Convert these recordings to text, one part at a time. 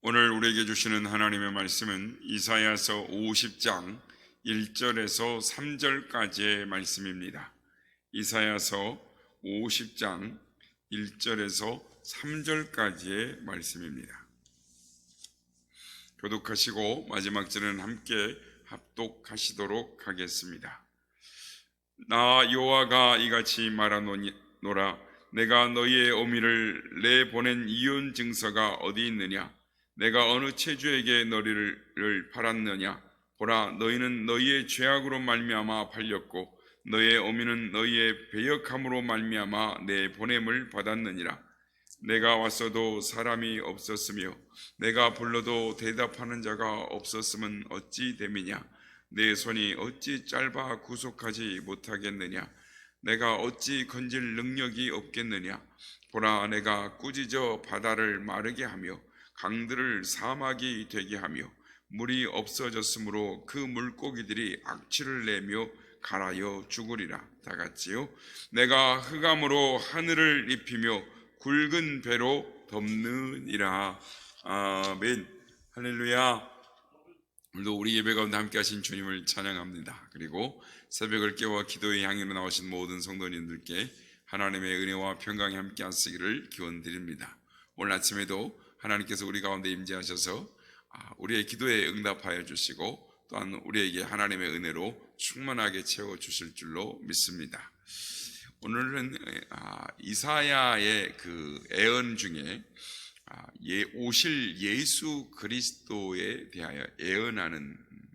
오늘 우리에게 주시는 하나님의 말씀은 이사야서 50장 1절에서 3절까지의 말씀입니다. 이사야서 50장 1절에서 3절까지의 말씀입니다. 교독하시고 마지막 절은 함께 합독하시도록 하겠습니다. 나 여호와가 이같이 말하노라 내가 너희의 어미를 내 보낸 이혼 증서가 어디 있느냐 내가 어느 체주에게 너희를 팔았느냐? 보라 너희는 너희의 죄악으로 말미암아 팔렸고 너희의 어미는 너희의 배역함으로 말미암아 내 보냄을 받았느니라. 내가 왔어도 사람이 없었으며 내가 불러도 대답하는 자가 없었으면 어찌 됨이냐? 내 손이 어찌 짧아 구속하지 못하겠느냐? 내가 어찌 건질 능력이 없겠느냐? 보라 내가 꾸짖어 바다를 마르게 하며 강들을 사막이 되게 하며 물이 없어졌으므로 그 물고기들이 악취를 내며 갈아여 죽으리라. 다 같이요. 내가 흑암으로 하늘을 입히며 굵은 배로 덮느니라. 아멘. 할렐루야. 오늘도 우리 예배 가운데 함께 하신 주님을 찬양합니다. 그리고 새벽을 깨워 기도의 향기로 나오신 모든 성도님들께 하나님의 은혜와 평강이 함께 하시기를 기원 드립니다. 오늘 아침에도 하나님께서 우리 가운데 임재하셔서 아, 우리의 기도에 응답하여 주시고 또한 우리에게 하나님의 은혜로 충만하게 채워 주실 줄로 믿습니다. 오늘은 아, 이사야의 그 애언 중에 아, 예, 오실 예수 그리스도에 대하여 애언하는 음,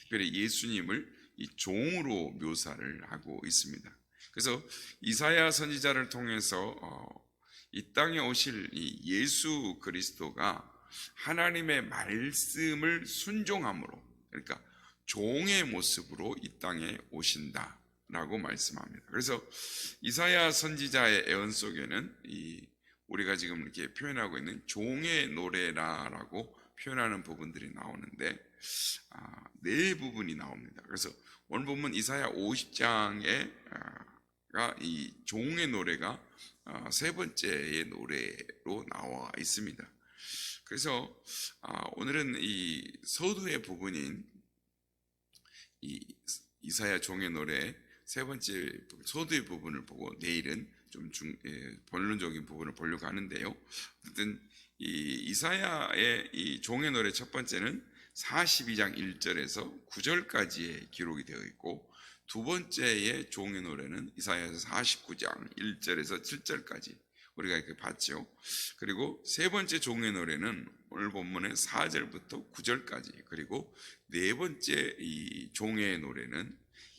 특별히 예수님을 이 종으로 묘사를 하고 있습니다. 그래서 이사야 선지자를 통해서 어, 이 땅에 오실 이 예수 그리스도가 하나님의 말씀을 순종함으로 그러니까 종의 모습으로 이 땅에 오신다라고 말씀합니다. 그래서 이사야 선지자의 애언 속에는 이 우리가 지금 이렇게 표현하고 있는 종의 노래라라고 표현하는 부분들이 나오는데 아, 네 부분이 나옵니다. 그래서 오늘 보면 이사야 50장에 아, 이 종의 노래가 아, 세 번째의 노래로 나와 있습니다. 그래서 아, 오늘은 이 서두의 부분인 이 이사야 종의 노래 세 번째 서두의 부분을 보고 내일은 좀 중, 예, 본론적인 부분을 보려고 하는데요. 어쨌든 이 이사야의 이 종의 노래 첫 번째는 42장 1절에서 9절까지의 기록이 되어 있고 두 번째의 종의 노래는 이사야서 49장 1절에서 7절까지 우리가 이렇게 봤죠. 그리고 세 번째 종의 노래는 오늘 본문의 4절부터 9절까지 그리고 네 번째 이 종의 노래는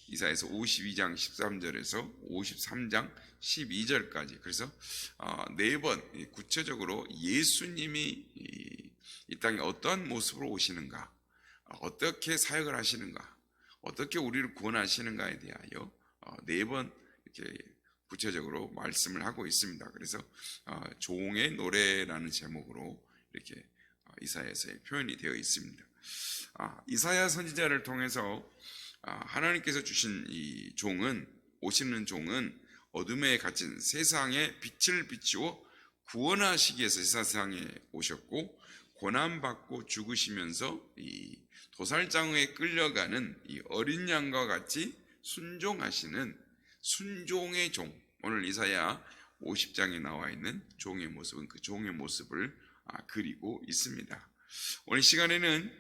이사에서 52장 13절에서 53장 12절까지 그래서 네 번 구체적으로 예수님이 이 땅에 어떠한 모습으로 오시는가 어떻게 사역을 하시는가 어떻게 우리를 구원하시는가에 대하여 네 번 이렇게 구체적으로 말씀을 하고 있습니다. 그래서 종의 노래라는 제목으로 이렇게 이사야서에 표현이 되어 있습니다. 이사야 선지자를 통해서 하나님께서 주신 이 종은 오시는 종은 어둠에 갇힌 세상에 빛을 비추어 구원하시기 위해서 세상에 오셨고 고난 받고 죽으시면서 이 도살장에 끌려가는 이 어린 양과 같이 순종하시는 순종의 종 오늘 이사야 50장에 나와 있는 종의 모습은 그 종의 모습을 그리고 있습니다. 오늘 시간에는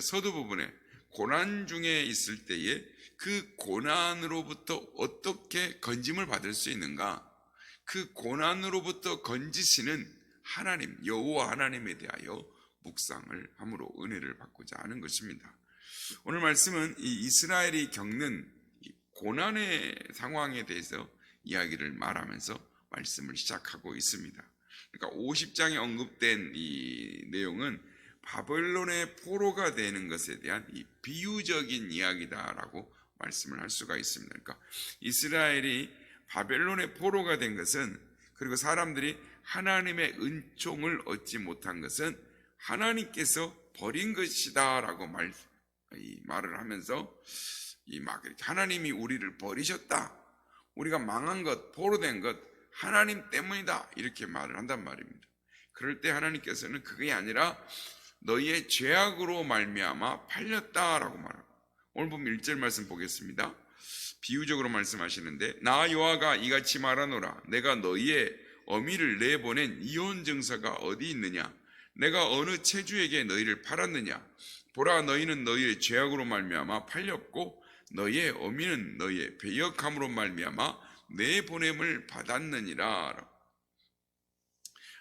서두 부분에 고난 중에 있을 때에 그 고난으로부터 어떻게 건짐을 받을 수 있는가? 그 고난으로부터 건지시는 하나님, 여호와 하나님에 대하여 묵상을 함으로 은혜를 받고자 하는 것입니다. 오늘 말씀은 이 이스라엘이 겪는 고난의 상황에 대해서 이야기를 말하면서 말씀을 시작하고 있습니다. 그러니까 50장에 언급된 이 내용은 바벨론의 포로가 되는 것에 대한 이 비유적인 이야기다라고 말씀을 할 수가 있습니다. 그러니까 이스라엘이 바벨론의 포로가 된 것은 그리고 사람들이 하나님의 은총을 얻지 못한 것은 하나님께서 버린 것이다라고 말, 말을 하면서 이막 하나님이 우리를 버리셨다. 우리가 망한 것, 포로된 것 하나님 때문이다. 이렇게 말을 한단 말입니다. 그럴 때 하나님께서는 그게 아니라 너희의 죄악으로 말미암아 팔렸다라고 말합니다. 오늘 보면 1절 말씀 보겠습니다. 비유적으로 말씀하시는데 나 여호와가 이같이 말하노라 내가 너희의 어미를 내보낸 이혼 증서가 어디 있느냐? 내가 어느 체주에게 너희를 팔았느냐? 보라 너희는 너희의 죄악으로 말미암아 팔렸고 너희의 어미는 너희의 배역함으로 말미암아 내 보냄을 받았느니라.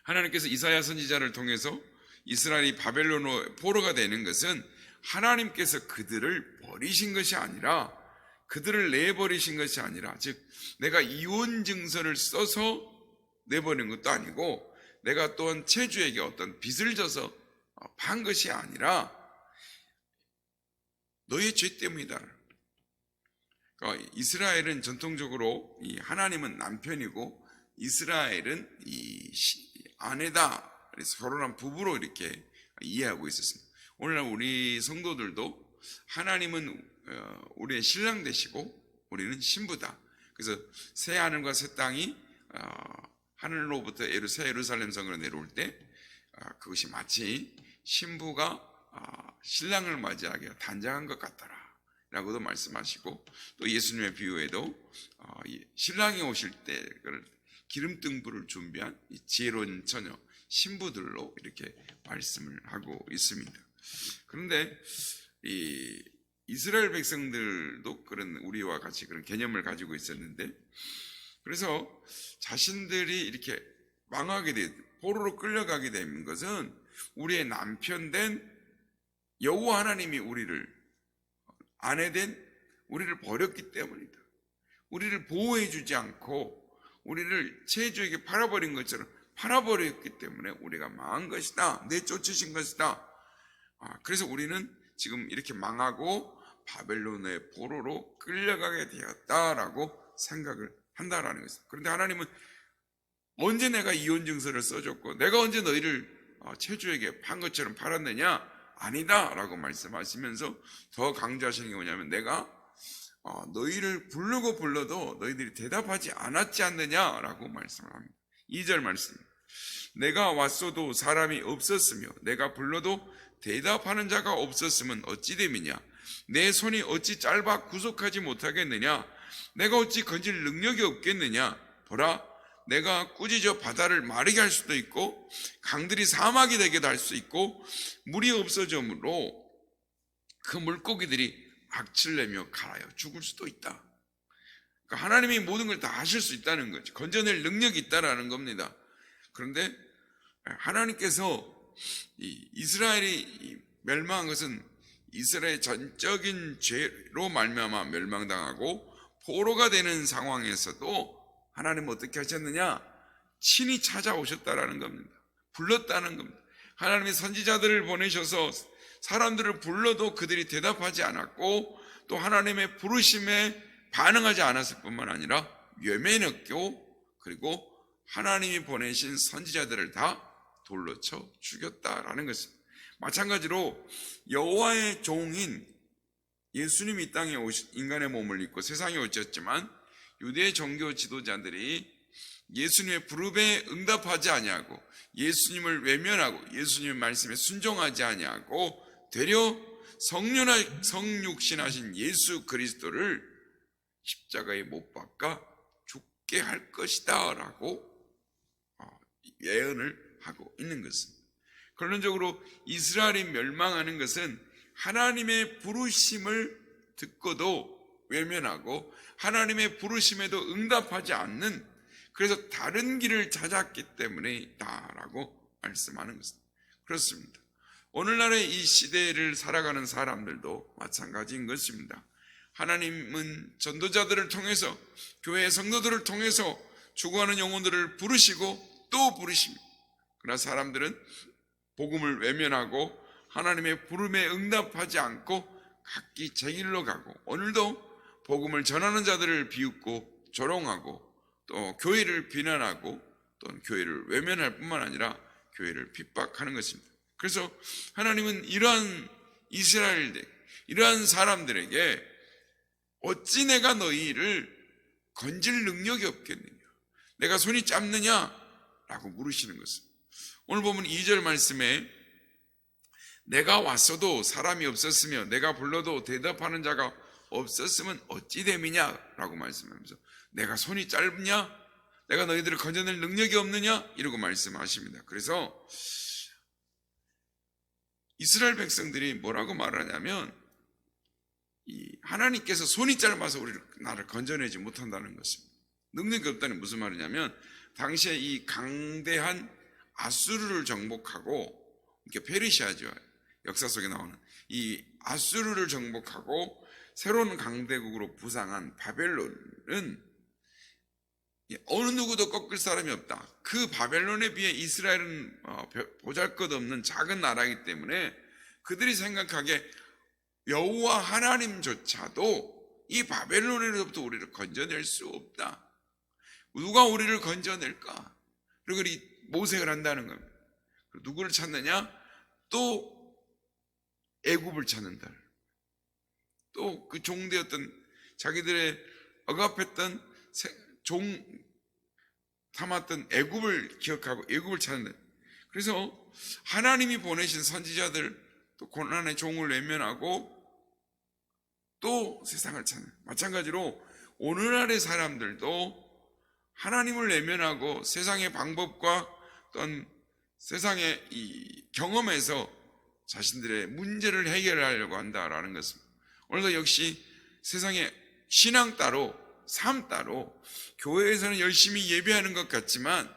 하나님께서 이사야 선지자를 통해서 이스라엘이 바벨론의 포로가 되는 것은 하나님께서 그들을 버리신 것이 아니라 그들을 내버리신 것이 아니라 즉 내가 이혼 증서를 써서 내버린 것도 아니고 내가 또한 체주에게 어떤 빚을 져서 판 것이 아니라 너의 죄 때문이다. 그러니까 이스라엘은 전통적으로 이 하나님은 남편이고 이스라엘은 이 시- 아내다. 그래서 결혼한 부부로 이렇게 이해하고 있었습니다. 오늘날 우리 성도들도 하나님은 어, 우리의 신랑 되시고 우리는 신부다. 그래서 새 하늘과 새 땅이 어, 하늘로부터 새 예루살렘 성으로 내려올 때 어, 그것이 마치 신부가 어, 신랑을 맞이하게 단장한 것 같더라. 라고도 말씀하시고 또 예수님의 비유에도 어, 이 신랑이 오실 때 그걸 기름 등불을 준비한 이 지혜로운 처녀 신부들로 이렇게 말씀을 하고 있습니다. 그런데 이 이스라엘 백성들도 그런 우리와 같이 그런 개념을 가지고 있었는데 그래서 자신들이 이렇게 망하게 돼 포로로 끌려가게 된 것은 우리의 남편 된 여호와 하나님이 우리를 아내 된 우리를 버렸기 때문이다. 우리를 보호해 주지 않고 우리를 체주에게 팔아버린 것처럼 팔아버렸기 때문에 우리가 망한 것이다. 내쫓으신 것이다. 아, 그래서 우리는 지금 이렇게 망하고 바벨론의 포로로 끌려가게 되었다라고 생각을 한다라는 것입니다. 그런데 하나님은 언제 내가 이혼 증서를 써줬고 내가 언제 너희를 어, 체주에게 판 것처럼 팔았느냐? 아니다라고 말씀하시면서 더 강조하시는 게 뭐냐면 내가 어, 너희를 부르고 불러도 너희들이 대답하지 않았지 않느냐라고 말씀을 합니다. 2절 말씀. 내가 왔어도 사람이 없었으며 내가 불러도 대답하는 자가 없었으면 어찌 됨이냐? 내 손이 어찌 짧아 구속하지 못하겠느냐? 내가 어찌 건질 능력이 없겠느냐? 보라, 내가 꾸짖어 바다를 마르게 할 수도 있고 강들이 사막이 되게도 할수 있고 물이 없어져므로 그 물고기들이 악취를 내며 갈아요 죽을 수도 있다. 그러니까 하나님이 모든 걸 다 하실 수 있다는 거죠. 건져낼 능력이 있다라는 겁니다. 그런데 하나님께서 이 이스라엘이 멸망한 것은 이스라엘 전적인 죄로 말미암아 멸망당하고 포로가 되는 상황에서도 하나님 어떻게 하셨느냐? 친히 찾아오셨다라는 겁니다. 불렀다는 겁니다. 하나님의 선지자들을 보내셔서 사람들을 불러도 그들이 대답하지 않았고 또 하나님의 부르심에 반응하지 않았을 뿐만 아니라 외면했고 그리고 하나님이 보내신 선지자들을 다 돌로 쳐 죽였다라는 것입니다. 마찬가지로 여호와의 종인 예수님이 이 땅에 오신 인간의 몸을 입고 세상에 오셨지만 유대 종교 지도자들이 예수님의 부름에 응답하지 아니하고 예수님을 외면하고 예수님의 말씀에 순종하지 아니하고 되려 성륜하, 성육신하신 예수 그리스도를 십자가에 못 박아 죽게 할 것이다 라고 어, 예언을 하고 있는 것입니다. 결론적으로 이스라엘이 멸망하는 것은 하나님의 부르심을 듣고도 외면하고 하나님의 부르심에도 응답하지 않는 그래서 다른 길을 찾았기 때문에 있다라고 말씀하는 것입니다. 그렇습니다. 오늘날의 이 시대를 살아가는 사람들도 마찬가지인 것입니다. 하나님은 전도자들을 통해서 교회 성도들을 통해서 죽어가는 영혼들을 부르시고 또 부르십니다. 그러나 사람들은 복음을 외면하고 하나님의 부름에 응답하지 않고 각기 제 길로 가고 오늘도 복음을 전하는 자들을 비웃고 조롱하고 또 교회를 비난하고 또 교회를 외면할 뿐만 아니라 교회를 핍박하는 것입니다. 그래서 하나님은 이러한 이스라엘들, 이러한 사람들에게 어찌 내가 너희를 건질 능력이 없겠느냐? 내가 손이 짧느냐? 라고 물으시는 것입니다. 오늘 보면 2절 말씀에 내가 왔어도 사람이 없었으며 내가 불러도 대답하는 자가 없었으면 어찌 됨이냐라고 말씀하면서 내가 손이 짧냐? 내가 너희들을 건져낼 능력이 없느냐? 이러고 말씀하십니다. 그래서 이스라엘 백성들이 뭐라고 말하냐면 이 하나님께서 손이 짧아서 우리를 나를 건져내지 못한다는 것입니다. 능력이 없다는 무슨 말이냐면 당시에 이 강대한 아수르를 정복하고 이렇게 페르시아죠. 역사 속에 나오는 이 아수르를 정복하고 새로운 강대국으로 부상한 바벨론은 어느 누구도 꺾을 사람이 없다. 그 바벨론에 비해 이스라엘은 어, 보잘것없는 작은 나라이기 때문에 그들이 생각하기에 여호와 하나님조차도 이 바벨론으로부터 우리를 건져낼 수 없다. 누가 우리를 건져낼까? 그리고 이 모색을 한다는 겁니다. 누구를 찾느냐? 또 애굽을 찾는다. 또 그 종되었던 자기들의 억압했던 종 삼았던 애굽을 기억하고 애굽을 찾는다. 그래서 하나님이 보내신 선지자들 또 고난의 종을 외면하고 또 세상을 찾는 마찬가지로 오늘날의 사람들도 하나님을 외면하고 세상의 방법과 어떤 세상의 이 경험에서 자신들의 문제를 해결하려고 한다라는 것입니다. 오늘도 역시 세상에 신앙 따로 삶 따로 교회에서는 열심히 예배하는 것 같지만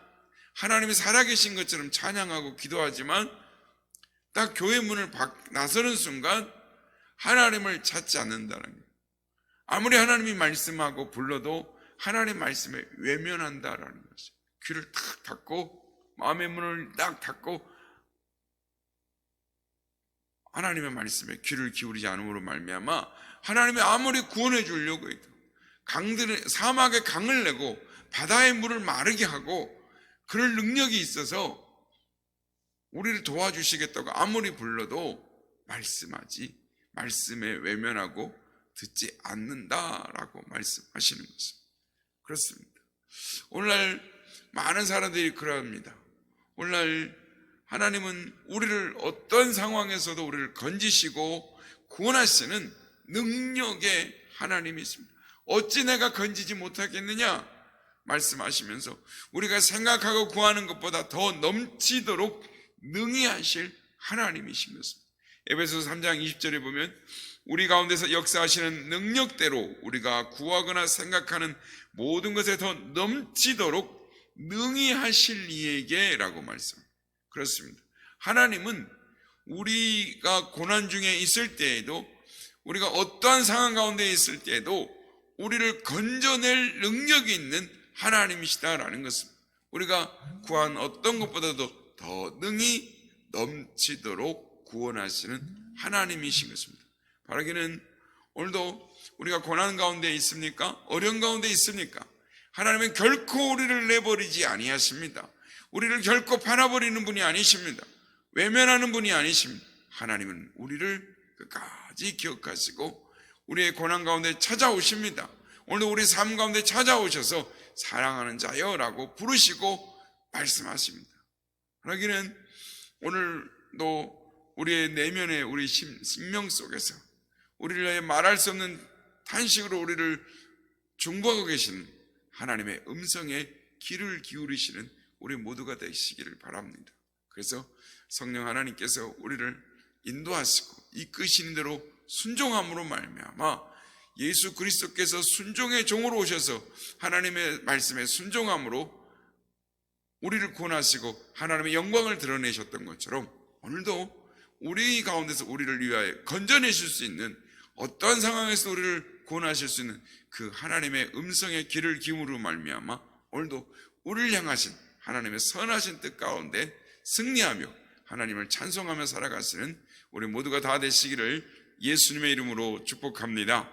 하나님이 살아계신 것처럼 찬양하고 기도하지만 딱 교회 문을 나서는 순간 하나님을 찾지 않는다는 거예요. 아무리 하나님이 말씀하고 불러도 하나님 말씀에 외면한다라는 것이죠. 귀를 탁 닫고 마음의 문을 딱 닫고 하나님의 말씀에 귀를 기울이지 않음으로 말미암아 하나님이 아무리 구원해 주려고 해도 강들을 사막에 강을 내고 바다의 물을 마르게 하고 그럴 능력이 있어서 우리를 도와주시겠다고 아무리 불러도 말씀하지 말씀에 외면하고 듣지 않는다라고 말씀하시는 것입니다. 그렇습니다. 오늘날 많은 사람들이 그러합니다. 오늘날 하나님은 우리를 어떤 상황에서도 우리를 건지시고 구원하시는 능력의 하나님이십니다. 어찌 내가 건지지 못하겠느냐? 말씀하시면서 우리가 생각하고 구하는 것보다 더 넘치도록 능히 하실 하나님이신 것입니다. 에베소 3장 20절에 보면 우리 가운데서 역사하시는 능력대로 우리가 구하거나 생각하는 모든 것에 더 넘치도록 능히 하실 이에게라고 말씀. 그렇습니다. 하나님은 우리가 고난 중에 있을 때에도 우리가 어떠한 상황 가운데 있을 때에도 우리를 건져낼 능력이 있는 하나님이시다라는 것입니다. 우리가 구한 어떤 것보다도 더 능히 넘치도록 구원하시는 하나님이신 것입니다. 바라기는 오늘도 우리가 고난 가운데 있습니까? 어려운 가운데 있습니까? 하나님은 결코 우리를 내버리지 아니하십니다. 우리를 결코 팔아버리는 분이 아니십니다. 외면하는 분이 아니십니다. 하나님은 우리를 끝까지 기억하시고 우리의 고난 가운데 찾아오십니다. 오늘도 우리 삶 가운데 찾아오셔서 사랑하는 자여라고 부르시고 말씀하십니다. 그러기는 오늘도 우리의 내면의 우리 심령 속에서 우리를 말할 수 없는 탄식으로 우리를 중보하고 계신 하나님의 음성에 귀를 기울이시는 우리 모두가 되시기를 바랍니다. 그래서 성령 하나님께서 우리를 인도하시고 이끄시는 대로 순종함으로 말미암아 예수 그리스도께서 순종의 종으로 오셔서 하나님의 말씀에 순종함으로 우리를 구원하시고 하나님의 영광을 드러내셨던 것처럼 오늘도 우리 가운데서 우리를 위하여 건져내실 수 있는 어떠한 상황에서 우리를 구원하실 수 있는 그 하나님의 음성의 길을 기울로 말미암아 오늘도 우리를 향하신 하나님의 선하신 뜻 가운데 승리하며 하나님을 찬송하며 살아가시는 우리 모두가 다 되시기를 예수님의 이름으로 축복합니다.